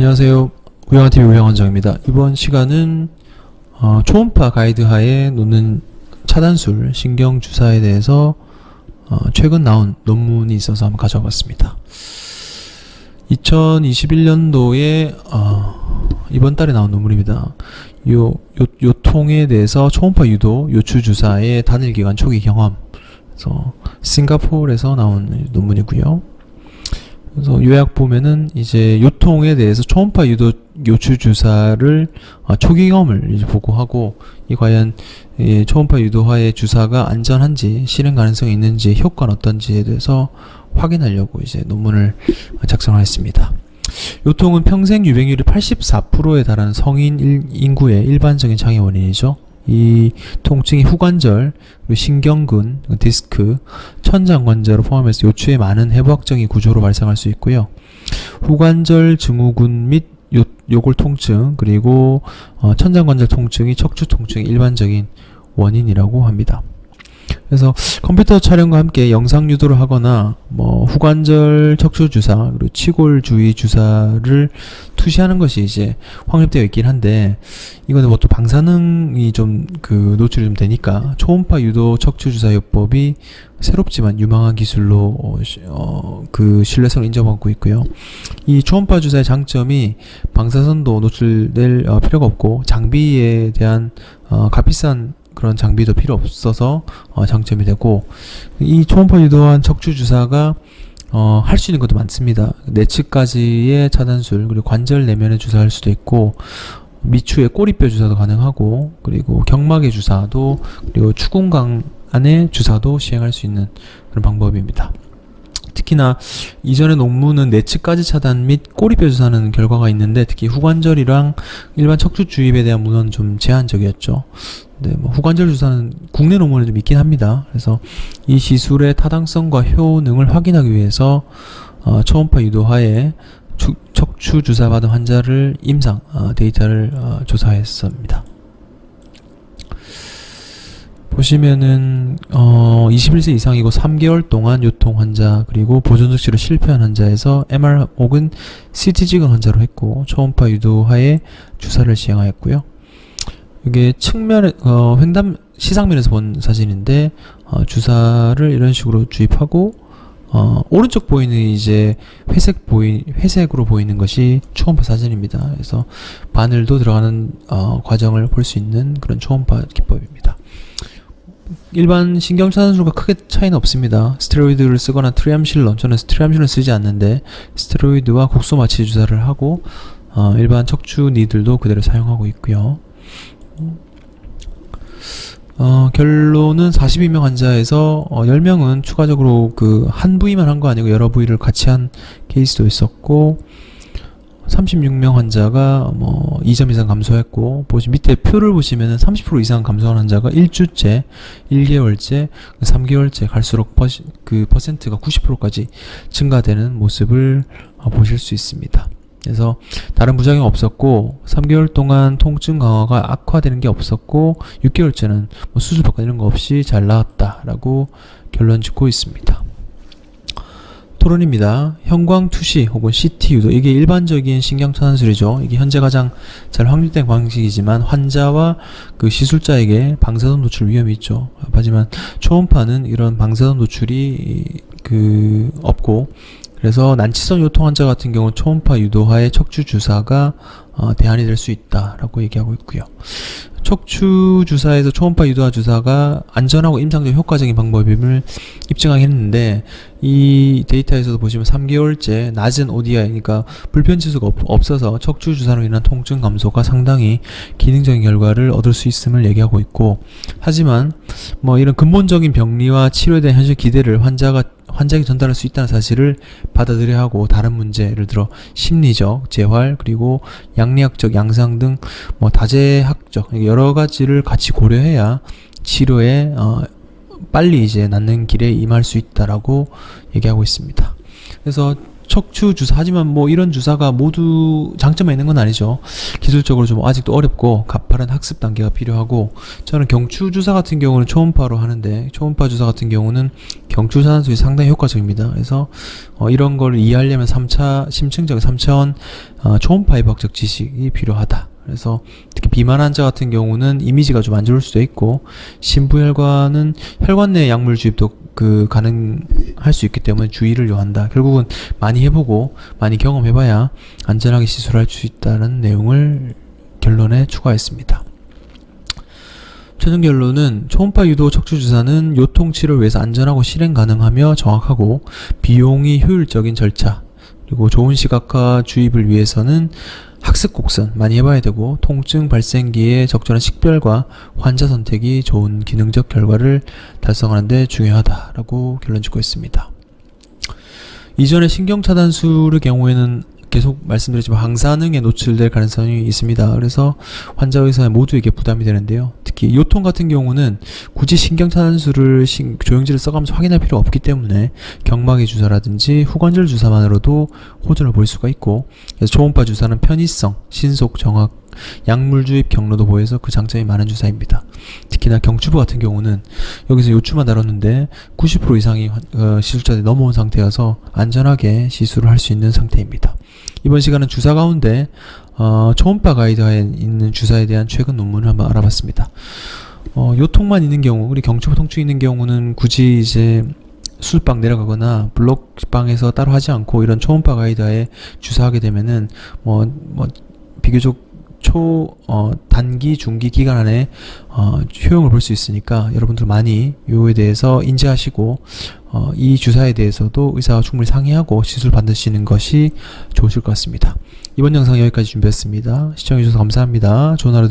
안녕하세요. 우영한TV 우영원장입니다. 이번 시간은 어, 초음파 가이드 하에 놓는 차단술 신경주사에 대해서 어, 최근 나온 논문이 있어서 한번 가져와 봤습니다. 2021년도에 어, 이번 달에 나온 논문입니다. 요, 요, 요 통에 대해서 초음파 유도 요추 주사의 단일 기간 초기 경험. 그래서 싱가포르에서 나온 논문이고요. 그래서 요약 보면은 이제 요통에 대해서 초음파 유도 요추 주사를 어, 초기 경험을 이제 보고하고 이 과연 이 초음파 유도화의 주사가 안전한지 실행 가능성이 있는지 효과는 어떤지에 대해서 확인하려고 이제 논문을 작성했습니다. 요통은 평생 유병률이 84%에 달하는 성인 일- 인구의 일반적인 장애 원인이죠. 이 통증이 후관절, 신경근, 디스크, 천장관절을 포함해서 요추의 많은 해부학적인 구조로 발생할 수 있고요. 후관절 증후군 및 요, 요골 통증 그리고 어, 천장관절 통증이 척추 통증의 일반적인 원인이라고 합니다. 그래서 컴퓨터 촬영과 함께 영상 유도를 하거나 뭐 후관절 척추 주사 그리고 치골 주위 주사를 투시하는 것이 이제 확립되어 있긴 한데 이거는 뭐 또 방사능이 좀 그 노출이 좀 되니까 초음파 유도 척추 주사 요법이 새롭지만 유망한 기술로 어, 시- 어, 그 신뢰성을 인정받고 있고요. 이 초음파 주사의 장점이 방사선도 노출될 어, 필요가 없고 장비에 대한 어, 값비싼 그런 장비도 필요 없어서 어, 장점이 되고 이 초음파 유도한 척추 주사가 어, 할 수 있는 것도 많습니다. 내측까지의 차단술 그리고 관절 내면에 주사할 수도 있고 미추의 꼬리뼈 주사도 가능하고 그리고 경막의 주사도 그리고 추궁강 안에 주사도 시행할 수 있는 그런 방법입니다. 특히나 이전의 논문은 내측까지 차단 및 꼬리뼈 주사는 결과가 있는데 특히 후관절이랑 일반 척추 주입에 대한 문헌은 좀 제한적이었죠. 네, 뭐 후관절 주사는 국내 논문에 좀 있긴 합니다. 그래서 이 시술의 타당성과 효능을 확인하기 위해서 어, 초음파 유도하에 추- 척추 주사 받은 환자를 임상 어, 데이터를 어, 조사했습니다. 보시면은 어 21세 이상이고 3개월 동안 요통 환자 그리고 보존 조치로 실패한 환자에서 MR 혹은 CT 찍은 환자로 했고 초음파 유도하에 주사를 시행하였고요. 이게 측면에 어 횡단 시상면에서 본 사진인데 어, 주사를 이런 식으로 주입하고 어 오른쪽 보이는 이제 회색 보이 회색으로 보이는 것이 초음파 사진입니다. 그래서 바늘도 들어가는 어 과정을 볼 수 있는 그런 초음파 기법입니다. 일반 신경차단술과 크게 차이는 없습니다. 스테로이드를 쓰거나 트리암실론, 저는 트리암실론 쓰지 않는데 스테로이드와 국소 마취 주사를 하고 어, 일반 척추 니들도 그대로 사용하고 있고요. 어, 결론은 42명 환자에서 어, 10명은 추가적으로 그 한 부위만 한 거 아니고 여러 부위를 같이 한 케이스도 있었고 36명 환자가 뭐 2점 이상 감소했고 보시 밑에 표를 보시면은 30% 이상 감소한 환자가 1주째, 1개월째, 3개월째 갈수록 퍼시, 그 퍼센트가 90%까지 증가되는 모습을 어, 보실 수 있습니다. 그래서 다른 부작용 없었고 3개월 동안 통증 강화가 악화되는 게 없었고 6개월째는 뭐 수술 받고 이런 거 없이 잘 나았다라고 결론 짓고 있습니다. 토론입니다. 형광 투시 혹은 CT 유도 이게 일반적인 신경 차단술이죠. 이게 현재 가장 잘 확립된 방식이지만 환자와 그 시술자에게 방사선 노출 위험이 있죠. 하지만 초음파는 이런 방사선 노출이 그 없고 그래서 난치성 요통 환자 같은 경우 초음파 유도하의 척추 주사가 어, 대안이 될 수 있다라고 얘기하고 있고요. 척추 주사에서 초음파 유도화 주사가 안전하고 임상적 효과적인 방법임을 입증하긴 했는데 이 데이터에서도 보시면 3개월째 낮은 ODI 그러니까 불편 지수가 없, 없어서 척추 주사로 인한 통증 감소가 상당히 기능적인 결과를 얻을 수 있음을 얘기하고 있고 하지만 뭐 이런 근본적인 병리와 치료에 대한 현실 기대를 환자가 환자에게 전달할 수 있다는 사실을 받아들여야 하고 다른 문제 예를 들어 심리적 재활 그리고 양리학적 양상 등 뭐 다재학적 여러 가지를 같이 고려해야 치료에 어, 빨리 이제 낫는 길에 임할 수 있다라고 얘기하고 있습니다. 그래서 척추 주사 하지만 뭐 이런 주사가 모두 장점만 있는 건 아니죠. 기술적으로 좀 아직도 어렵고 가파른 학습 단계가 필요하고 저는 경추 주사 같은 경우는 초음파로 하는데 초음파 주사 같은 경우는 경추 산수이 상당히 효과적입니다. 그래서 어, 이런 걸 이해하려면 3차 심층적 3차원 어, 초음파 입학적 지식이 필요하다. 그래서 비만 환자 같은 경우는 이미지가 좀 안 좋을 수도 있고 신부혈관은 혈관 내 약물 주입도 그 가능할 수 있기 때문에 주의를 요한다. 결국은 많이 해보고 많이 경험해봐야 안전하게 시술할 수 있다는 내용을 결론에 추가했습니다. 최종 결론은 초음파 유도 척추 주사는 요통 치료를 위해서 안전하고 실행 가능하며 정확하고 비용이 효율적인 절차 그리고 좋은 시각화 주입을 위해서는 학습 곡선 많이 해봐야 되고 통증 발생기에 적절한 식별과 환자 선택이 좋은 기능적 결과를 달성하는데 중요하다라고 결론 짓고 있습니다. 이전에 신경 차단술의 경우에는 계속 말씀드렸지만 항산응에 노출될 가능성이 있습니다. 그래서 환자 의사 모두에게 부담이 되는데요. 특히 요통 같은 경우는 굳이 신경 차단술을 신- 조영지를 써가면서 확인할 필요가 없기 때문에 경막의 주사라든지 후관절 주사만으로도 호전을 볼 수가 있고 그래서 초음파 주사는 편의성, 신속, 정확, 약물 주입 경로도 보여서 그 장점이 많은 주사입니다. 특히나 경추부 같은 경우는 여기서 요추만 다뤘는데 90% 이상이 환- 어, 시술자들이 넘어온 상태여서 안전하게 시술을 할 수 있는 상태입니다. 이번 시간은 주사 가운데 어, 초음파 가이드에 있는 주사에 대한 최근 논문을 한번 알아봤습니다. 어, 요통만 있는 경우, 우리 경추부 통증 있는 경우는 굳이 이제 술방 내려가거나 블록방에서 따로 하지 않고 이런 초음파 가이드에 주사하게 되면은 뭐, 뭐 비교적 초 어, 단기 중기 기간 안에 어, 효용을 볼 수 있으니까 여러분들 많이 요에 대해서 인지하시고 어, 이 주사에 대해서도 의사와 충분히 상의하고 시술 받으시는 것이 좋으실 것 같습니다. 이번 영상 여기까지 준비했습니다. 시청해주셔서 감사합니다. 좋은 하루